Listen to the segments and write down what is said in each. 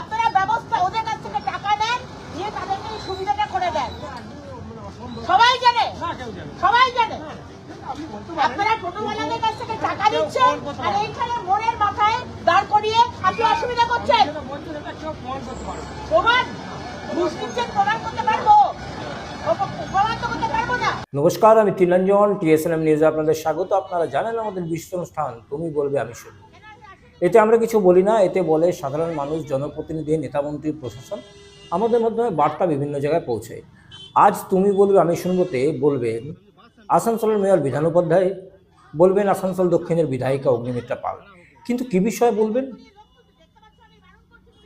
আপনারা ব্যবস্থা ওদের কাছ থেকে টাকা নেন, নিয়ে তাদেরকে এই সুবিধাটা করে দেন। সবাই জানে? সবাই জানে? আপনারা টোটোওয়ালাদের কাছ থেকে টাকা নিচ্ছেন, আর এইখানে মোড়ের মাথায় দাঁড় করিয়ে আপনি অসুবিধা করছেন। প্রমাণ? ঘুষ দিচ্ছেন করতে পারব? প্রমাণ তো করতে পারব না। নমস্কার, আমি তিনঞ্জন টিএসএনএম নিউজে আপনাদের স্বাগত। আপনারা জানেন আমাদের বিশেষ অনুষ্ঠান, তুমি বলবে, আমি শুনব। এতে আমরা কিছু বলি না, এতে বলে সাধারণ মানুষ, জনপ্রতিনিধি নেতামন্ত্রী প্রশাসন আমাদের মাধ্যমে বার্তা বিভিন্ন জায়গায় পৌঁছে আজ তুমি বলবে, আমি শুনবোতে বলবেন আসানসোলের মেয়র বিধান উপাধ্যায়, বলবেন আসানসোল দক্ষিণের বিধায়িকা অগ্নিমিত্রা পাল। কিন্তু কি বিষয়ে বলবেন?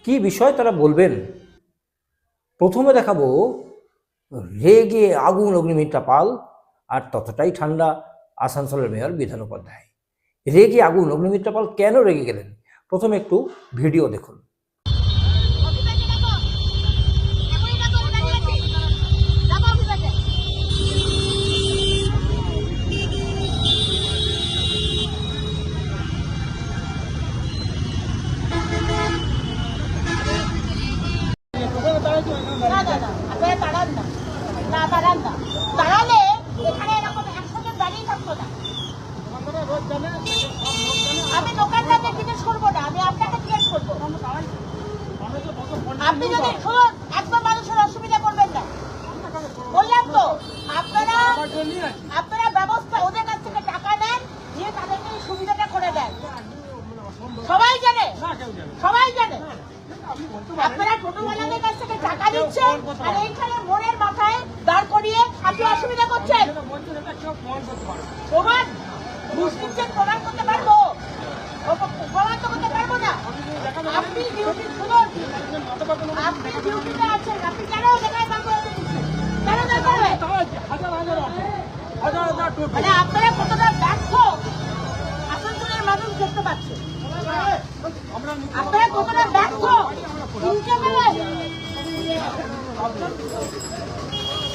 কি বিষয় তারা বলবেন? প্রথমে দেখাবো, রেগে আগুন অগ্নিমিত্রা পাল, আর ততটাই ঠান্ডা আসানসোলের মেয়র বিধান উপাধ্যায়। রেগে আগুন অগ্নিমিত্রা পাল কেন রেগে গেলেন প্রথমে একটু ভিডিও দেখুন না তাড়ান না তাড়ালে এখানে এরকম একশো দাঁড়িয়ে থাকতো না আমি দোকানদারকে জিজ্ঞেস করব না, আমি আপনাকে জিজ্ঞেস করব। আপনি যদি শুনুন একদম মানুষের অসুবিধা করবেন না। বললাম তো, আপনারা আপনারা ব্যবস্থা, ওদের কাছ থেকে টাকা নেন, দিয়ে তাদেরকে সুবিধাটা করে দেন। সবাই জানে? সবাই জানে? আপনারা টোটোওয়ালাদের কাছ থেকে টাকা নিচ্ছেন, আর এইখানে মোড়ের মাথায় দাঁড় করিয়ে আপনি অসুবিধা করছেন। ঘুষ প্রমাণ করতে পারব প্রমাণ তো করতে পারব না আপনি কেন কেন মানে আপনারা কতটা ব্যর্থ আসানসোলের মানুষ দেখতে পাচ্ছে আপনারা কতটা ব্যর্থ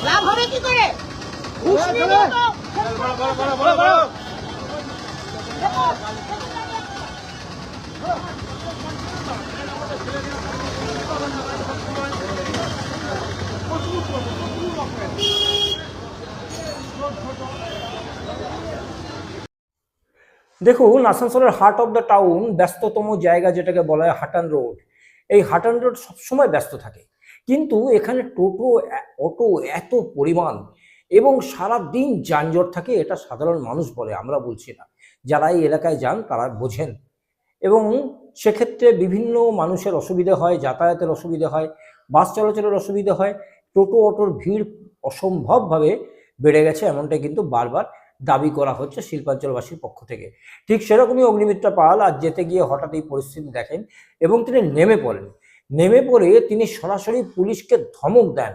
লাভ হবে কি করে ঘুষ নিলে তো দেখুন, আসানসোলের হার্ট অফ দ্য টাউন ব্যস্ততম জায়গা যেটাকে বলা হয় হাটান রোড এই হাটান রোড সবসময় ব্যস্ত থাকে। কিন্তু এখানে টোটো, অটো এত পরিমাণ এবং সারা দিন যানজট থাকে, এটা সাধারণ মানুষ বলে, আমরা বলছি না। যারা এই এলাকায় যান তারা বোঝেন। এবং সেক্ষেত্রে বিভিন্ন মানুষের অসুবিধা হয়, যাতায়াতের অসুবিধা হয়, বাস চলাচলের অসুবিধা হয়, টোটো, অটোর ভিড় অসম্ভবভাবে বেড়ে গেছে এমনটাই কিন্তু বারবার দাবি করা হচ্ছে শিল্পাঞ্চলবাসীর পক্ষ থেকে। ঠিক সেরকমই অগ্নিমিত্রা পাল আজ যেতে গিয়ে হঠাৎ এই পরিস্থিতি দেখেন এবং তিনি নেমে পড়েন। নেমে পড়ে তিনি সরাসরি পুলিশকে ধমক দেন।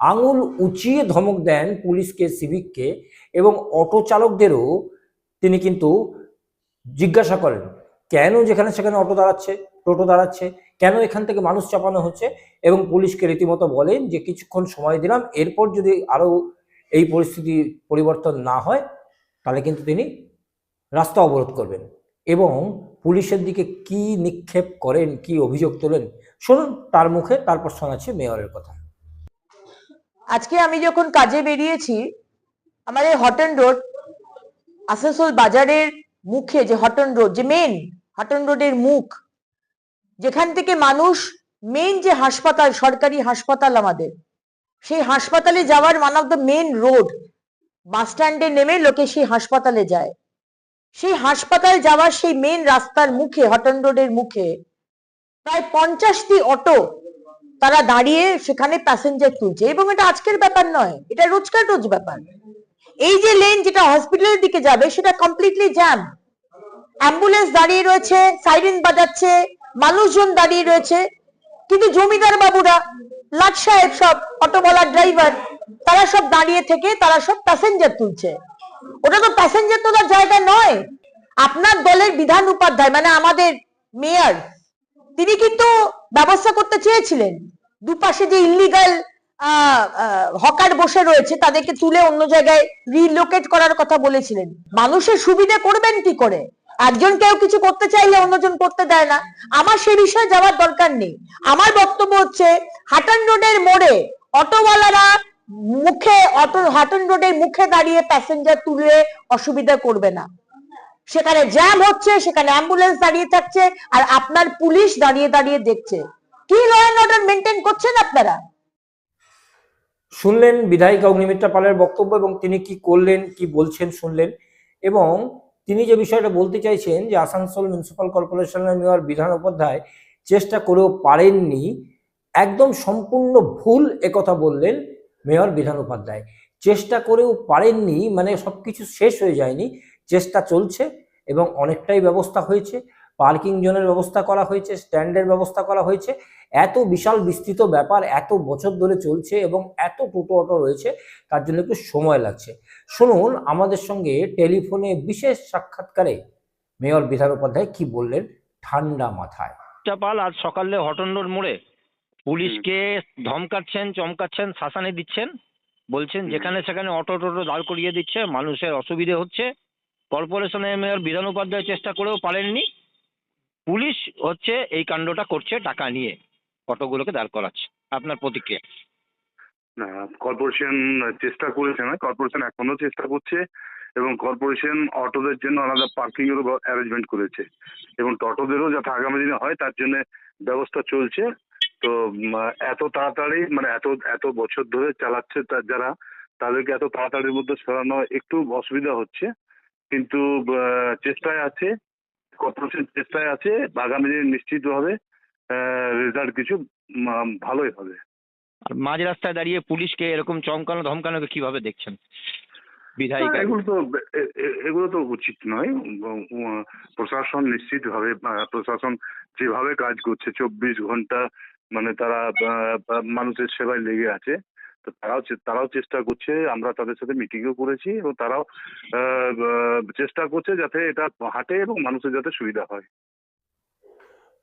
আঙুল উঁচিয়ে ধমক দেন পুলিশকে, সিভিককে এবং অটো চালকদেরও তিনি কিন্তু জিজ্ঞাসা করেন, কেন যেখানে সেখানে অটো দাঁড়াচ্ছে, টোটো দাঁড়াচ্ছে, কেন এখান থেকে মানুষ চাপানো হচ্ছে? এবং পুলিশকে রীতিমতো বলেন যে, কিছুক্ষণ সময় দিলাম, এরপর যদি আরও এই পরিস্থিতি পরিবর্তন না হয়, তাহলে কিন্তু তিনি রাস্তা অবরোধ করবেন। এবং পুলিশের দিকে কি নিক্ষেপ করেন, কি অভিযোগ তোলেন, শুনুন তার মুখে, তারপর শোনাচ্ছি মেয়রের কথা। আজকে আমি যখন কাজে বেরিয়েছি আমার আমাদের হটন রোড আসানসোল বাজারের মুখে যে হটন রোড যে মেন হটন রোডের মুখ, যেখান থেকে মানুষ মেন যে হাসপাতাল, সরকারি হাসপাতাল আমাদের, সেই হাসপাতালে যাওয়ার one of the main road bus স্ট্যান্ডে নেমে লোকে সেই হাসপাতালে যায়। সেই হাসপাতাল যাওয়ার সেই মেন রাস্তার মুখে হটন রোডের মুখে প্রায় পঞ্চাশটি অটো তারা দাঁড়িয়ে সেখানে প্যাসেঞ্জার তুলছে। এবং এটা আজকের ব্যাপার নয়, এটা রোজকার রোজ ব্যাপার। এই যে লেন যেটা হসপিটালের দিকে যাবে, সেটা কমপ্লিটলি জ্যাম অ্যাম্বুলেন্স দাঁড়িয়ে রয়েছে সাইরেন বাজাচ্ছে, মানুষজন দাঁড়িয়ে রয়েছে, কিন্তু জমিদার বাবুরা, লাট সাহেব সব অটোওয়ালা ড্রাইভার তারা সব দাঁড়িয়ে থেকে তারা সব প্যাসেঞ্জার তুলছে। ওটা তো প্যাসেঞ্জার তোলার জায়গা নয়। আপনার দলের বিধান উপাধ্যায় মানে আমাদের মেয়র তিনি কিন্তু ব্যবস্থা করতে চেয়েছিলেন। দুপাশে যে ইলিগাল হকার বসে রয়েছে, তাদেরকে তুলে অন্য জায়গায় রিলোকেট করার কথা বলেছিলেন। মানুষের সুবিধা করবেন কি করে? একজন কেউ কিছু করতে চাইলে অন্যজন করতে দেয় না। আমার সে বিষয়ে যাওয়ার দরকার নেই। আমার বক্তব্য হচ্ছে হাটন রোডের মোড়ে অটোওয়ালারা মুখে, অটো হাটন রোডের মুখে দাঁড়িয়ে প্যাসেঞ্জার তুলে অসুবিধা করবে না। সেখানে জ্যাম হচ্ছে, সেখানে অ্যাম্বুলেন্স দাঁড়িয়ে থাকছে, আর আপনার পুলিশ দাঁড়িয়ে দাঁড়িয়ে দেখছে। কি ল অ্যান্ড অর্ডার মেনটেন করছেন আপনারা? শুনলেন বিধায়িকা অগ্নিমিত্রা পালের বক্তব্য এবং তিনি কি করলেন, কি বলছেন শুনলেন। এবং তিনি যে বিষয়টা বলতে চাইছেন যে আসানসোল মিউনিসিপাল কর্পোরেশনের মেয়র বিধান উপাধ্যায় চেষ্টা করেও পারেননি, একদম সম্পূর্ণ ভুল একথা বললেন মেয়র বিধান উপাধ্যায়। চেষ্টা করেও পারেননি মানে সব কিছু শেষ হয়ে যায়নি, চেষ্টা চলছে এবং অনেকটাই ব্যবস্থা হয়েছে। পার্কিং জোনের ব্যবস্থা করা হয়েছে স্ট্যান্ডের ব্যবস্থা করা হয়েছে। এত বিশাল বিস্তৃত ব্যাপার এত বছর ধরে চলছে এবং এত টোটো অটো রয়েছে তার জন্য একটু সময় লাগছে। শুনুন আমাদের সঙ্গে টেলিফোনে বিশেষ সাক্ষাৎকারে মেয়র বিধান উপাধ্যায় কি বললেন? ঠান্ডা মাথায়। পাল আজ সকালে হটন্ডোর মোড়ে পুলিশকে ধমকাচ্ছেন চমকাচ্ছেন শাসানি দিচ্ছেন। বলছেন যেখানে সেখানে অটো টোটো দাঁড় করিয়ে দিচ্ছে মানুষের অসুবিধে হচ্ছে। কর্পোরেশনের মেয়র বিধান উপাধ্যায় চেষ্টা করেও পারেননি। পুলিশ হচ্ছে এই কাণ্ডটা করছে টাকা নিয়ে, অটোগুলোকে দাঁড় করাচ্ছে। আপনার প্রতিক্রিয়া? না, কর্পোরেশন চেষ্টা করেছে না, কর্পোরেশন এখনও চেষ্টা করছে এবং কর্পোরেশন অটোদের জন্য আলাদা পার্কিং এরও অ্যারেঞ্জমেন্ট করেছে। এবং টোটোদেরও যাতে আগামী দিনে হয়, তার জন্য ব্যবস্থা চলছে। তো এত তাড়াতাড়ি মানে এত এত বছর ধরে চালাচ্ছে যারা, তাদেরকে এত তাড়াতাড়ির মধ্যে সরানো একটু অসুবিধা হচ্ছে। কিন্তু চেষ্টায় আছে। কর্পোরেশন চেষ্টায় আছে আগামী দিনে নিশ্চিতভাবে রেজাল্ট কিছু ভালোই হবে। আর মাঝ রাস্তায় দাঁড়িয়ে পুলিশকে এরকম চমকানো ধমকানোকে কীভাবে দেখছেন? বিধায়িকা? এগুলো তো এগুলো তো উচিত নয়। প্রশাসন নিশ্চিতভাবে প্রশাসন যেভাবে কাজ করছে চব্বিশ ঘণ্টা মানে তারা মানুষের সেবায় লেগে আছে। তারাও তারাও চেষ্টা করছে, আমরা তাদের সাথে মিটিংও করেছি এবং তারাও চেষ্টা করছে যাতে এটা হাঁটে এবং মানুষের যাতে সুবিধা হয়।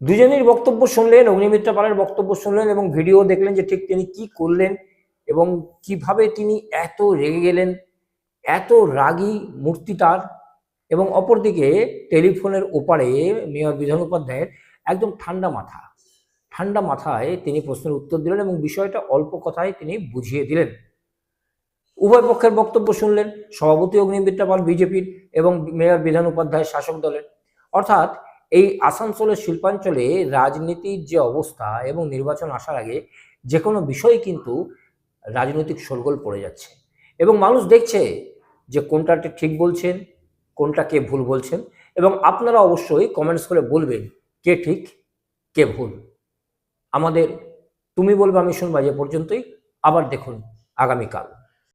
দুজনের বক্তব্য শুনলেন, অগ্নিমিত্রা পালের বক্তব্য শুনলেন এবং ভিডিও দেখলেন যে ঠিক তিনি কি করলেন এবং কীভাবে তিনি এত রেগে গেলেন, এত রাগী মূর্তি তার এবং অপরদিকে টেলিফোনের ওপারে মেয়র বিধান উপাধ্যায়ের একদম ঠান্ডা মাথা। ঠান্ডা মাথায় তিনি প্রশ্নের উত্তর দিলেন এবং বিষয়টা অল্প কথায় তিনি বুঝিয়ে দিলেন। উভয় পক্ষের বক্তব্য শুনলেন, সভাপতি অগ্নিমিত্রা পাল বিজেপির এবং মেয়র বিধান উপাধ্যায় শাসক দলের। অর্থাৎ এই আসানসোলের শিল্পাঞ্চলে রাজনীতির যে অবস্থা এবং নির্বাচন আসার আগে যে কোনো বিষয় কিন্তু রাজনৈতিক শোরগোল পড়ে যাচ্ছে। এবং মানুষ দেখছে যে কোনটাকে ঠিক বলছেন, কোনটা কে ভুল বলছেন। এবং আপনারা অবশ্যই কমেন্টস করে বলবেন কে ঠিক, কে ভুল। আমাদের তুমি বলবে আমি শুনবা যে পর্যন্তই আবার দেখুন আগামীকাল।